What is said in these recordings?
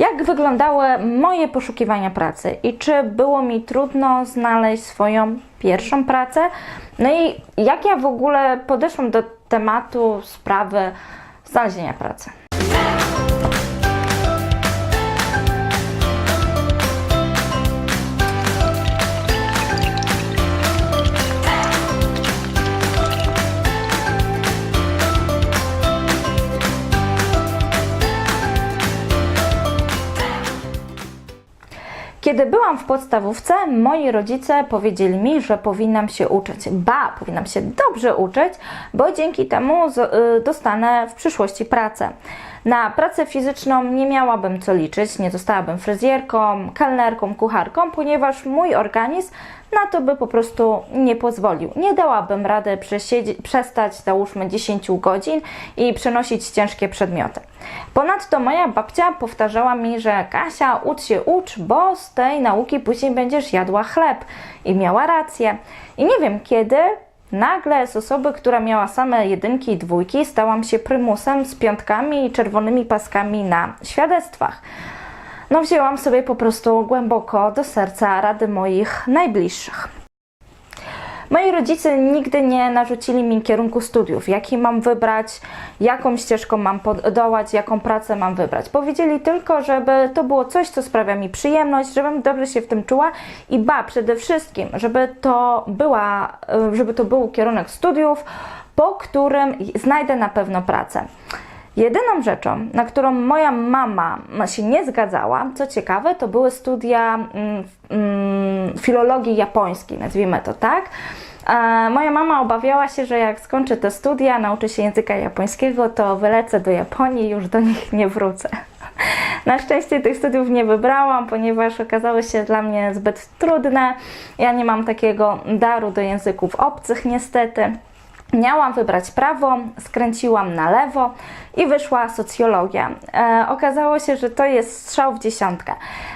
Jak wyglądały moje poszukiwania pracy i czy było mi trudno znaleźć swoją pierwszą pracę? No i jak ja w ogóle podeszłam do tematu sprawy znalezienia pracy? Kiedy byłam w podstawówce, moi rodzice powiedzieli mi, że powinnam się uczyć. Ba, powinnam się dobrze uczyć, bo dzięki temu y, dostanę w przyszłości pracę. Na pracę fizyczną nie miałabym co liczyć, nie zostałabym fryzjerką, kelnerką, kucharką, ponieważ mój organizm na to by po prostu nie pozwolił. Nie dałabym rady przestać, załóżmy, 10 godzin i przenosić ciężkie przedmioty. Ponadto moja babcia powtarzała mi, że Kasia, ucz się, ucz, bo z tej nauki później będziesz jadła chleb. I miała rację. I nie wiem kiedy, nagle z osoby, która miała same jedynki i dwójki, stałam się prymusem z piątkami i czerwonymi paskami na świadectwach. No wzięłam sobie po prostu głęboko do serca rady moich najbliższych. Moi rodzice nigdy nie narzucili mi kierunku studiów, jaki mam wybrać, jaką ścieżką mam podołać, jaką pracę mam wybrać. Powiedzieli tylko, żeby to było coś, co sprawia mi przyjemność, żebym dobrze się w tym czuła i ba, przede wszystkim, żeby to, była, żeby to był kierunek studiów, po którym znajdę na pewno pracę. Jedyną rzeczą, na którą moja mama się nie zgadzała, co ciekawe, to były studia mm, mm, filologii japońskiej, nazwijmy to tak. E, Moja mama obawiała się, że jak skończę te studia, nauczę się języka japońskiego, to wylecę do Japonii i już do nich nie wrócę. Na szczęście tych studiów nie wybrałam, ponieważ okazały się dla mnie zbyt trudne. Ja nie mam takiego daru do języków obcych, niestety. Miałam wybrać prawo, skręciłam na lewo i wyszła socjologia. E, okazało się, że to jest strzał w dziesiątkę.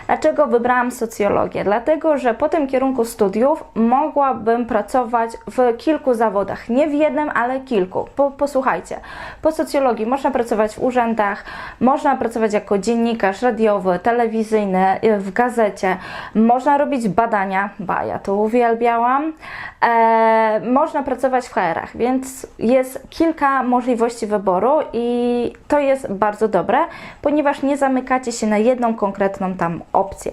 Dlaczego wybrałam socjologię? Dlatego, że po tym kierunku studiów mogłabym pracować w kilku zawodach. Nie w jednym, ale kilku. Po, posłuchajcie, po socjologii można pracować w urzędach, można pracować jako dziennikarz radiowy, telewizyjny, y, w gazecie, można robić badania, ba, ja to uwielbiałam, e, można pracować w HR-ach, więc jest kilka możliwości wyboru i to jest bardzo dobre, ponieważ nie zamykacie się na jedną konkretną tam opcję.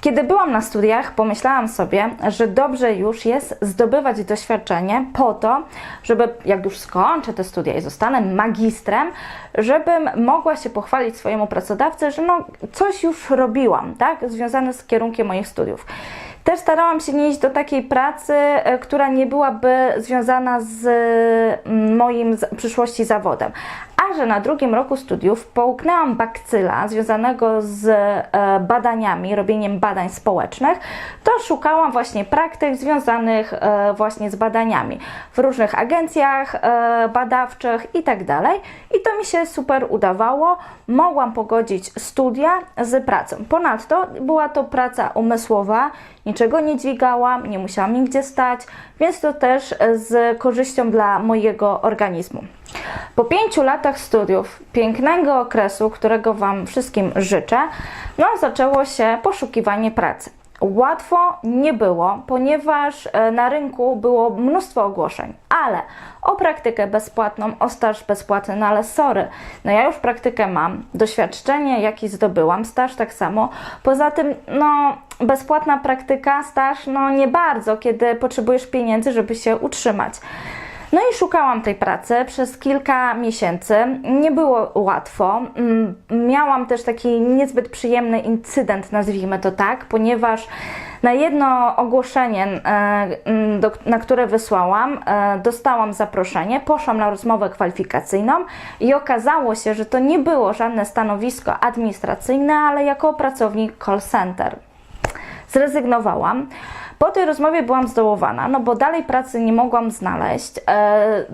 Kiedy byłam na studiach, pomyślałam sobie, że dobrze już jest zdobywać doświadczenie po to, żeby jak już skończę te studia i zostanę magistrem, żebym mogła się pochwalić swojemu pracodawcy, że no coś już robiłam, tak, związane z kierunkiem moich studiów. Też starałam się nie iść do takiej pracy, e, która nie byłaby związana z mm, moim przyszłości zawodem. A że na drugim roku studiów połknęłam bakcyla związanego z e, badaniami, robieniem badań społecznych, to szukałam właśnie praktyk związanych e, właśnie z badaniami w różnych agencjach e, badawczych i tak. I to mi się super udawało. Mogłam pogodzić studia z pracą. Ponadto była to praca umysłowa, niczego nie dźwigałam, nie musiałam nigdzie stać, więc to też z korzyścią dla mojego organizmu. Po pięciu latach studiów, pięknego okresu, którego Wam wszystkim życzę, no zaczęło się poszukiwanie pracy. Łatwo nie było, ponieważ e, na rynku było mnóstwo ogłoszeń, ale o praktykę bezpłatną, o staż bezpłatny, no ale sorry, no ja już praktykę mam, doświadczenie jakie zdobyłam, staż tak samo. Poza tym, no bezpłatna praktyka, staż, no nie bardzo, kiedy potrzebujesz pieniędzy, żeby się utrzymać. No i szukałam tej pracy przez kilka miesięcy. Nie było łatwo. Mm, Miałam też taki niezbyt przyjemny incydent, nazwijmy to tak, ponieważ na jedno ogłoszenie, e, mm, na które wysłałam, e, dostałam zaproszenie, poszłam na rozmowę kwalifikacyjną i okazało się, że to nie było żadne stanowisko administracyjne, ale jako pracownik call center zrezygnowałam. Po tej rozmowie byłam zdołowana, no bo dalej pracy nie mogłam znaleźć. E,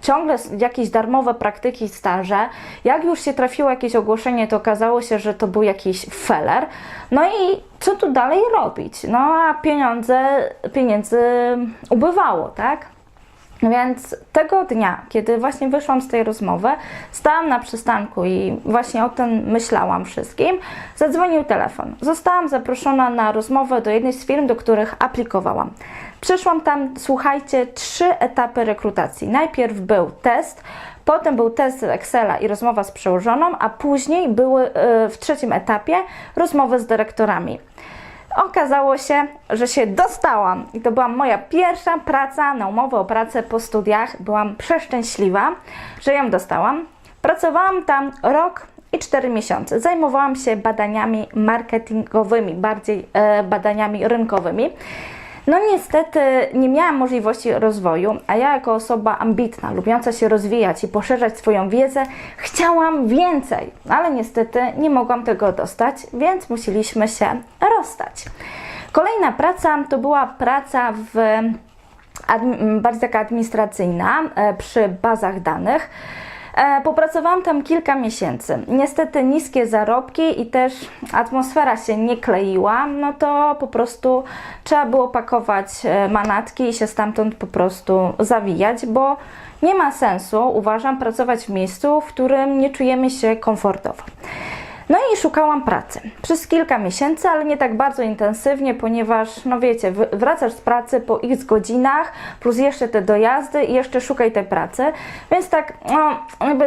ciągle jakieś darmowe praktyki staże. Jak już się trafiło jakieś ogłoszenie, to okazało się, że to był jakiś feller. No i co tu dalej robić? No a pieniądze, pieniędzy ubywało, tak? Więc tego dnia, kiedy właśnie wyszłam z tej rozmowy, stałam na przystanku i właśnie o tym myślałam wszystkim, zadzwonił telefon. Zostałam zaproszona na rozmowę do jednej z firm, do których aplikowałam. Przeszłam tam, słuchajcie, trzy etapy rekrutacji. Najpierw był test, potem był test Excela i rozmowa z przełożoną, a później były y, w trzecim etapie rozmowy z dyrektorami. Okazało się, że się dostałam i to była moja pierwsza praca na umowę o pracę po studiach. Byłam przeszczęśliwa, że ją dostałam. Pracowałam tam rok i 4 miesiące. Zajmowałam się badaniami marketingowymi, bardziej e, badaniami rynkowymi. No niestety nie miałam możliwości rozwoju, a ja jako osoba ambitna, lubiąca się rozwijać i poszerzać swoją wiedzę, chciałam więcej, ale niestety nie mogłam tego dostać, więc musieliśmy się rozstać. Kolejna praca to była praca w bardziej taka administracyjna e, przy bazach danych. E, Popracowałam tam kilka miesięcy. Niestety niskie zarobki i też atmosfera się nie kleiła, no to po prostu trzeba było pakować e, manatki i się stamtąd po prostu zawijać, bo nie ma sensu, uważam, pracować w miejscu, w którym nie czujemy się komfortowo. No i szukałam pracy przez kilka miesięcy, ale nie tak bardzo intensywnie, ponieważ, no wiecie, wracasz z pracy po x godzinach, plus jeszcze te dojazdy i jeszcze szukaj tej pracy. Więc tak, no,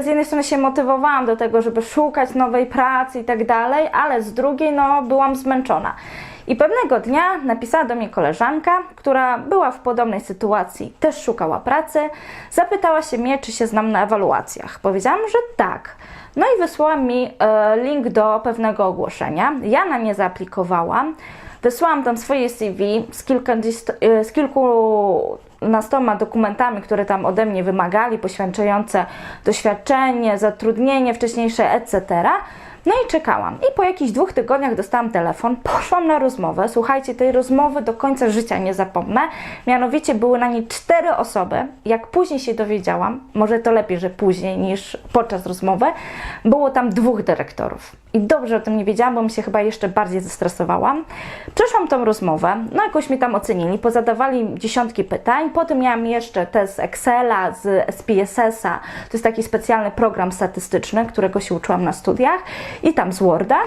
z jednej strony się motywowałam do tego, żeby szukać nowej pracy i tak dalej, ale z drugiej, no, byłam zmęczona. I pewnego dnia napisała do mnie koleżanka, która była w podobnej sytuacji, też szukała pracy. Zapytała się mnie, czy się znam na ewaluacjach. Powiedziałam, że tak. No i wysłała mi e, link do pewnego ogłoszenia. Ja na nie zaaplikowałam. Wysłałam tam swoje CV z, e, z kilkunastoma dokumentami, które tam ode mnie wymagali, poświadczające doświadczenie, zatrudnienie wcześniejsze, etc. No i czekałam. I po jakichś dwóch tygodniach dostałam telefon, poszłam na rozmowę. Słuchajcie, tej rozmowy do końca życia nie zapomnę. Mianowicie były na niej cztery osoby. Jak później się dowiedziałam, może to lepiej, że później niż podczas rozmowy, było tam dwóch dyrektorów. I dobrze o tym nie wiedziałam, bo mi się chyba jeszcze bardziej zestresowałam. Przeszłam tą rozmowę, no jakoś mnie tam ocenili, pozadawali dziesiątki pytań. Potem miałam jeszcze test z Excela, z SPSS-a. To jest taki specjalny program statystyczny, którego się uczyłam na studiach. I tam z Worda.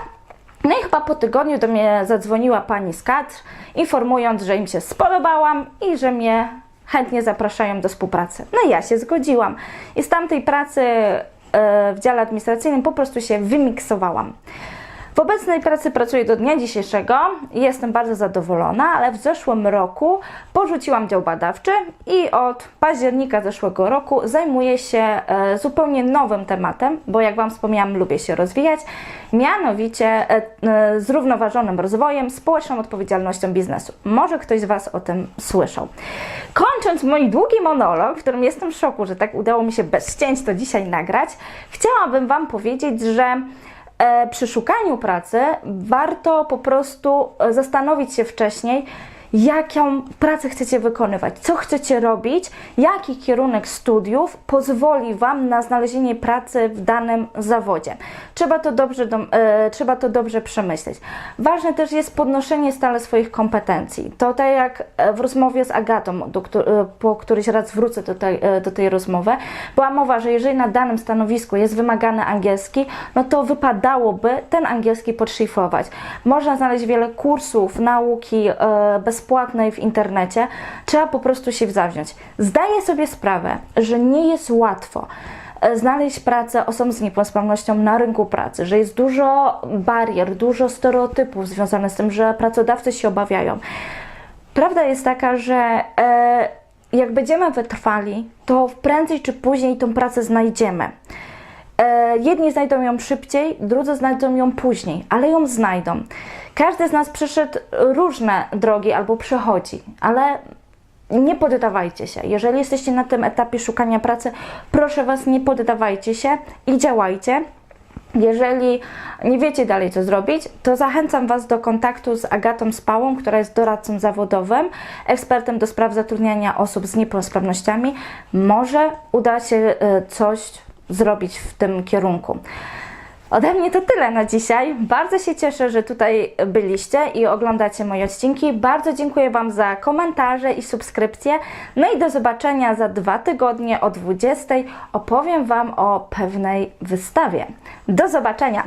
No i chyba po tygodniu do mnie zadzwoniła pani z kadr, informując, że im się spodobałam i że mnie chętnie zapraszają do współpracy. No i ja się zgodziłam. I z tamtej pracy e, w dziale administracyjnym po prostu się wymiksowałam. W obecnej pracy pracuję do dnia dzisiejszego i jestem bardzo zadowolona, ale w zeszłym roku porzuciłam dział badawczy i od października zeszłego roku zajmuję się e, zupełnie nowym tematem, bo jak Wam wspomniałam, lubię się rozwijać, mianowicie e, e, zrównoważonym rozwojem, społeczną odpowiedzialnością biznesu. Może ktoś z Was o tym słyszał. Kończąc mój długi monolog, w którym jestem w szoku, że tak udało mi się bez cięć to dzisiaj nagrać, chciałabym Wam powiedzieć, że przy szukaniu pracy warto po prostu e, zastanowić się wcześniej, jaką pracę chcecie wykonywać, co chcecie robić, jaki kierunek studiów pozwoli Wam na znalezienie pracy w danym zawodzie. Trzeba to dobrze, dom- e, trzeba to dobrze przemyśleć. Ważne też jest podnoszenie stale swoich kompetencji. To tak jak e, w rozmowie z Agatą, do, e, po któryś raz wrócę do tej, e, do tej rozmowy, była mowa, że jeżeli na danym stanowisku jest wymagany angielski, no to wypadałoby ten angielski podszlifować. Można znaleźć wiele kursów, nauki e, bezpłatnej w internecie. Trzeba po prostu się zawziąć. Zdaję sobie sprawę, że nie jest łatwo e, znaleźć pracę osobom z niepełnosprawnością na rynku pracy, że jest dużo barier, dużo stereotypów związanych z tym, że pracodawcy się obawiają. Prawda jest taka, że e, jak będziemy wytrwali, to prędzej czy później tą pracę znajdziemy. E, jedni znajdą ją szybciej, drudzy znajdą ją później, ale ją znajdą. Każdy z nas przeszedł różne drogi albo przechodzi, ale nie poddawajcie się. Jeżeli jesteście na tym etapie szukania pracy, proszę Was, nie poddawajcie się i działajcie. Jeżeli nie wiecie dalej, co zrobić, to zachęcam Was do kontaktu z Agatą Spałą, która jest doradcą zawodowym, ekspertem do spraw zatrudniania osób z niepełnosprawnościami. Może uda się e, coś zrobić w tym kierunku. Ode mnie to tyle na dzisiaj. Bardzo się cieszę, że tutaj byliście i oglądacie moje odcinki. Bardzo dziękuję Wam za komentarze i subskrypcje. No i do zobaczenia za dwa tygodnie o 20. Opowiem Wam o pewnej wystawie. Do zobaczenia!